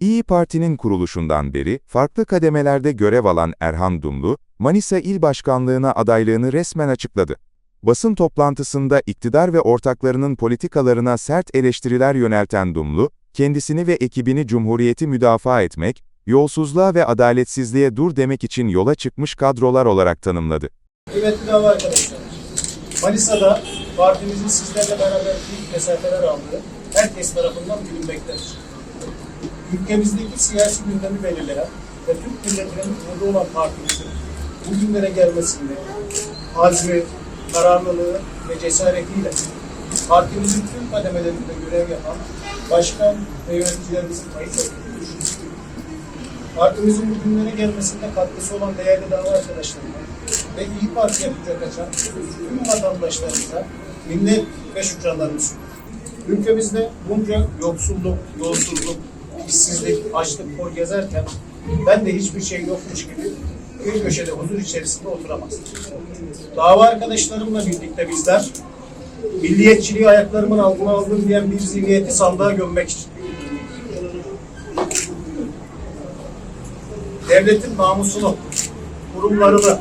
İyi Parti'nin kuruluşundan beri farklı kademelerde görev alan Erhan Dumlu, Manisa İl Başkanlığına adaylığını resmen açıkladı. Basın toplantısında iktidar ve ortaklarının politikalarına sert eleştiriler yönelten Dumlu, kendisini ve ekibini Cumhuriyeti müdafaa etmek, yolsuzluğa ve adaletsizliğe dur demek için yola çıkmış kadrolar olarak tanımladı. Kıymetli dava arkadaşlar, Manisa'da partimizin sizlerle beraber büyük mesafeler aldığı herkes tarafından bilinmektedir. Ülkemizdeki siyasi gündemi belirleyen ve Türk milletinin umudu olan partimizin bugünlere gelmesinde azmi, kararlılığı ve cesaretiyle partimizin tüm kademelerinde görev yapan başkan ve yöneticilerimizin kayıt ettiğini Partimizin bugünlere gelmesinde katkısı olan değerli dava arkadaşlarıma ve İyi Parti'ye kucak açan tüm vatandaşlarımıza minnet ve şükranlarımı. Ülkemizde bunca yoksulluk, yolsuzluk, işsizlik, açlık kor gezerken ben de hiçbir şey yokmuş gibi bir köşede huzur içerisinde oturamazdım. Dava arkadaşlarımla birlikte bizler milliyetçiliği ayaklarımın altına aldım diyen bir zihniyeti sandığa gömmek için devletin namusunu, kurumlarını,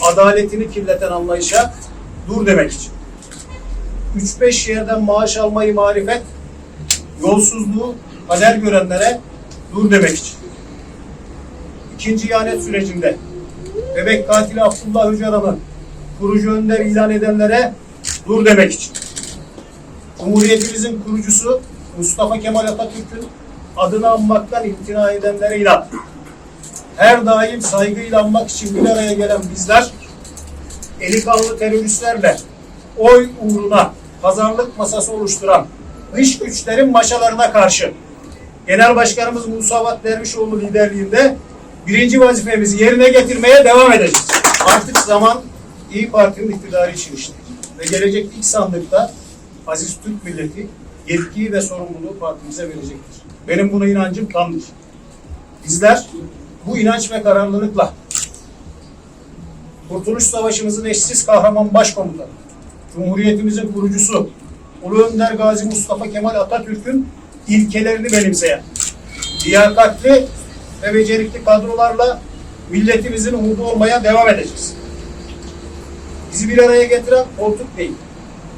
adaletini kirleten anlayışa dur demek için. 3-5 yerden maaş almayı marifet, yolsuzluğu kader görenlere dur demek için. İkinci ihanet sürecinde bebek katili Abdullah Öcalan'ı kurucu önder ilan edenlere dur demek için. Cumhuriyetimizin kurucusu Mustafa Kemal Atatürk'ün adını anmaktan imtina edenlere ilan her daim saygıyla anmak için bir araya gelen bizler, eli kanlı teröristlerle oy uğruna pazarlık masası oluşturan dış güçlerin maşalarına karşı Genel Başkanımız Musavat Dervişoğlu liderliğinde birinci vazifemizi yerine getirmeye devam edeceğiz. Artık zaman İyi Parti'nin iktidarı için işte. Ve gelecek ilk sandıkta Aziz Türk milleti yetkiyi ve sorumluluğu partimize verecektir. Benim buna inancım tamdır. Bizler bu inanç ve kararlılıkla Kurtuluş Savaşımızın eşsiz kahraman başkomutanı, Cumhuriyetimizin kurucusu, Ulu Önder Gazi Mustafa Kemal Atatürk'ün ilkelerini benimseyen, liyakatli ve becerikli kadrolarla milletimizin umudu olmaya devam edeceğiz. Bizi bir araya getiren koltuk değil,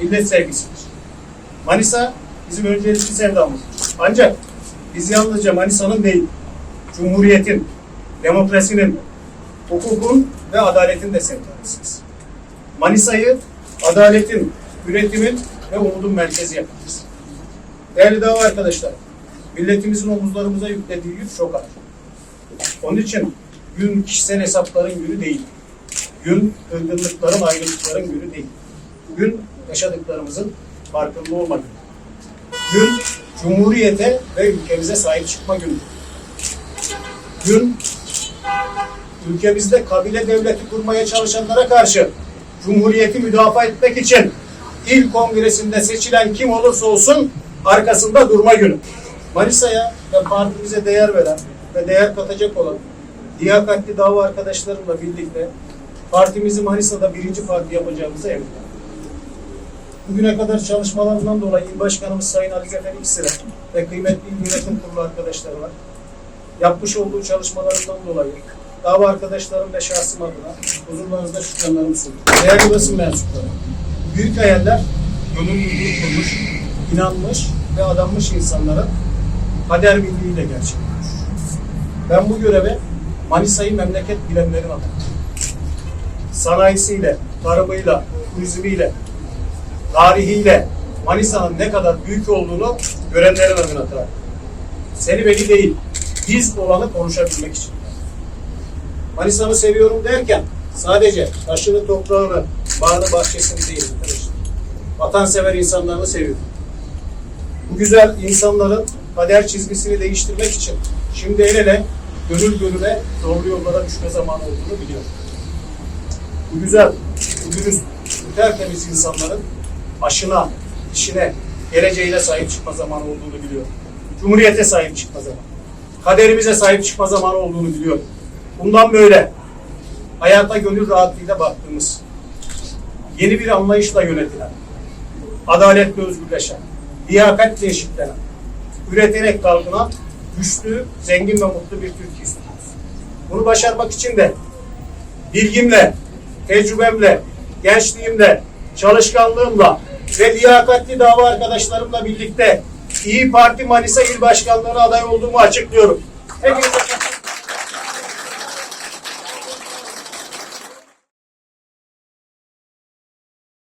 millet sevgisidir. Manisa bizim öncelikli sevdamızdır. Ancak biz yalnızca Manisa'nın değil, Cumhuriyet'in, demokrasinin, hukukun ve adaletin de sevdalısıyız. Manisa'yı adaletin, üretimin ve umudun merkezi yapacağız. Değerli dava arkadaşlar, milletimizin omuzlarımıza yüklediği yük çok ağır. Onun için gün kişisel hesapların günü değil. Gün kırgınlıkların, ayrılıkların günü değil. Gün yaşadıklarımızın farkında olma günü. Gün Cumhuriyete ve ülkemize sahip çıkma günü. Gün ülkemizde kabile devleti kurmaya çalışanlara karşı Cumhuriyeti müdafaa etmek için il kongresinde seçilen kim olursa olsun arkasında durma günü. Manisa'ya ve partimize değer veren ve değer katacak olan liyakatli dava arkadaşlarımla birlikte partimizi Manisa'da birinci parti yapacağımıza eminim. Bugüne kadar çalışmalarından dolayı İl Başkanımız Sayın Ali Zafer İkisir'e ve kıymetli il yönetim kurulu arkadaşlarıma yapmış olduğu çalışmalarından dolayı dava arkadaşlarım ve şahsım adına huzurlarınızda şükranlarımı sunuyorum. Değerli basın mensupları, büyük hayaller gönül kurmuş, inanmış ve adanmış insanların kader birliğiyle gerçekleşiyor. Ben bu göreve Manisa'yı memleket bilenlerin adına sanayisiyle, tarımıyla, turizmiyle, tarihiyle Manisa'nın ne kadar büyük olduğunu görenlerin adına tarif. Seni beni değil, biz olanı konuşabilmek için. Manisa'mı seviyorum derken sadece taşını, toprağını, bağını, bahçesini değil arkadaşlar. Vatansever insanlarını seviyorum. Bu güzel insanların kader çizgisini değiştirmek için şimdi el ele, gönül gönüle doğru yollara düşme zamanı olduğunu biliyorum. Bu güzel, bu dürüst, bu tertemiz insanların aşına, işine, geleceğine sahip çıkma zamanı olduğunu biliyorum. Cumhuriyete sahip çıkma zamanı. Kaderimize sahip çıkma zamanı olduğunu biliyorum. Bundan böyle hayata gönül rahatlığıyla baktığımız, yeni bir anlayışla yönetilen, adaletle özgürleşen, liyakatle eşitlenen, üreterek kalkınan güçlü, zengin ve mutlu bir Türkiye istiyoruz. Bunu başarmak için de bilgimle, tecrübemle, gençliğimle, çalışkanlığımla ve liyakatli dava arkadaşlarımla birlikte İyi Parti Manisa İl Başkanlığı'na aday olduğumu açıklıyorum. Hepinize